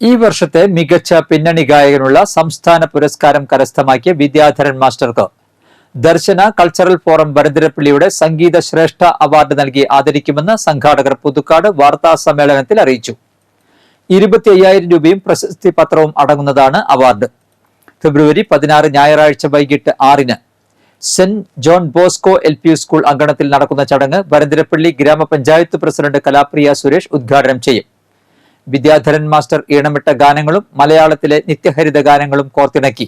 ഈ വർഷത്തെ മികച്ച പിന്നണി ഗായകനുള്ള സംസ്ഥാന പുരസ്കാരം കരസ്ഥമാക്കിയ വിദ്യാധരൻ മാസ്റ്റർക്ക് ദർശന കൾച്ചറൽ ഫോറം വരന്തിരപ്പള്ളിയുടെ സംഗീത ശ്രേഷ്ഠ അവാർഡ് നൽകി ആദരിക്കുമെന്ന് സംഘാടകർ പുതുക്കാട് വാർത്താ സമ്മേളനത്തിൽ അറിയിച്ചു. ഇരുപത്തി അയ്യായിരം രൂപയും പ്രശസ്തി പത്രവും അടങ്ങുന്നതാണ് അവാർഡ്. ഫെബ്രുവരി പതിനാറ് ഞായറാഴ്ച വൈകിട്ട് ആറിന് saint John Bosco L P school അങ്കണത്തിൽ നടക്കുന്ന ചടങ്ങ് വരന്തിരപ്പള്ളി ഗ്രാമപഞ്ചായത്ത് പ്രസിഡന്റ് കലാപ്രിയ സുരേഷ് ഉദ്ഘാടനം ചെയ്യും. വിദ്യാധരൻ മാസ്റ്റർ ഈണമിട്ട ഗാനങ്ങളും മലയാളത്തിലെ നിത്യഹരിത ഗാനങ്ങളും കോർത്തിണക്കി.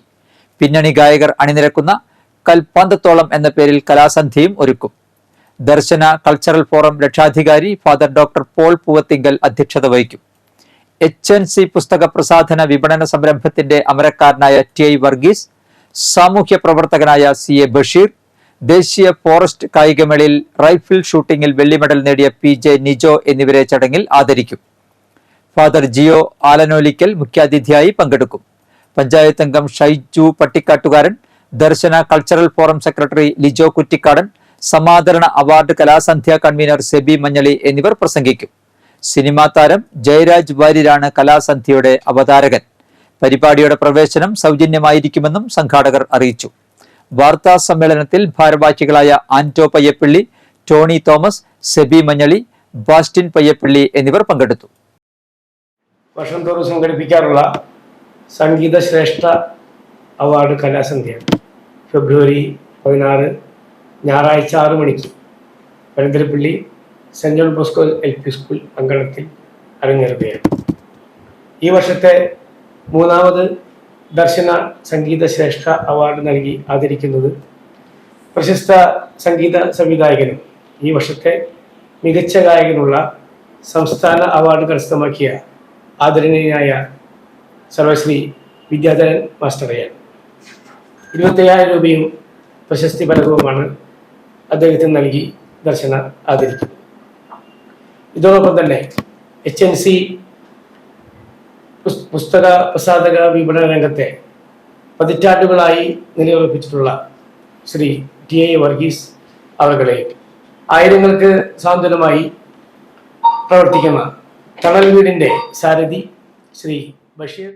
പിന്നണി ഗായകർ അണിനിരക്കുന്ന കൽപ്പാന്തത്തോളം എന്ന പേരിൽ കലാസന്ധ്യയും ഒരുക്കും. ദർശന കൾച്ചറൽ ഫോറം രക്ഷാധികാരി ഫാദർ ഡോക്ടർ പോൾ പൂവത്തിങ്കൽ അധ്യക്ഷത വഹിക്കും. എച്ച് എൻ സി പുസ്തക പ്രസാധന വിപണന സംരംഭത്തിന്റെ അമരക്കാരനായ ടി ഐ വർഗീസ് സാമൂഹ്യ പ്രവർത്തകനായ സി എ ബഷീർ ദേശീയ ഫോറസ്റ്റ് കായികമേളയിൽ റൈഫിൾ ഷൂട്ടിംഗിൽ വെള്ളി മെഡൽ നേടിയ പി ജെ നിജോ എന്നിവരെ ചടങ്ങിൽ ആദരിക്കും. ഫാദർ ജിയോ ആലനോലിക്കൽ മുഖ്യാതിഥിയായി പങ്കെടുക്കും. പഞ്ചായത്ത് അംഗം Shaiju Pattikkattukaran Darshana cultural forum secretary Lijo Kuttikkadan സമാദരണ award കലാസന്ധ്യ കൺവീനർ സെബി മഞ്ഞളി എന്നിവർ പ്രസംഗിക്കും. സിനിമാ താരം ജയരാജ് വാര്യരാണ് കലാസന്ധ്യയുടെ അവതാരകൻ. പരിപാടിയുടെ പ്രവേശനം സൗജന്യമായിരിക്കുമെന്നും സംഘാടകർ അറിയിച്ചു. വാർത്താ സമ്മേളനത്തിൽ ഭാരവാഹികളായ ആന്റോ പയ്യപ്പള്ളി ടോണി തോമസ് സെബി മഞ്ഞളി ബാസ്റ്റിൻ പയ്യപ്പള്ളി എന്നിവർ പങ്കെടുത്തു. വർഷം തോറും സംഘടിപ്പിക്കാറുള്ള സംഗീത ശ്രേഷ്ഠ അവാർഡ് കലാസന്ധ്യ ഫെബ്രുവരി പതിനാറ് ഞായറാഴ്ച ആറ് മണിക്ക് Parantharappally saint John Bosco L P school അങ്കണത്തിൽ അരങ്ങേറുകയാണ്. ഈ വർഷത്തെ മൂന്നാമത് ദർശന സംഗീത ശ്രേഷ്ഠ അവാർഡ് നൽകി ആദരിക്കുന്നത് പ്രശസ്ത സംഗീത സംവിധായകനും ഈ വർഷത്തെ മികച്ച ഗായകനുള്ള സംസ്ഥാന അവാർഡ് കരസ്ഥമാക്കിയ ആദരണീയനായ സർവശ്രീ വിദ്യാധരൻ മാസ്റ്ററയാണ് ഇരുപത്തയ്യായിരം രൂപയും പ്രശസ്തി ഫലകവുമാണ് അദ്ദേഹത്തിന് നൽകി ദർശന ആദരിക്കുന്നത് ഇതോടൊപ്പം തന്നെ എച്ച് എൻ സി പുസ്തക പ്രസാധക വിപണന രംഗത്തെ പതിറ്റാണ്ടുകളായി നിലയുറപ്പിച്ചിട്ടുള്ള ശ്രീ ടി എ വർഗീസ് അവകളെ ആയിരങ്ങൾക്ക് സാന്ത്വനമായി പ്രവർത്തിക്കുന്ന തണൽ വീടിന്റെ സാരഥി ശ്രീ ബഷീർ.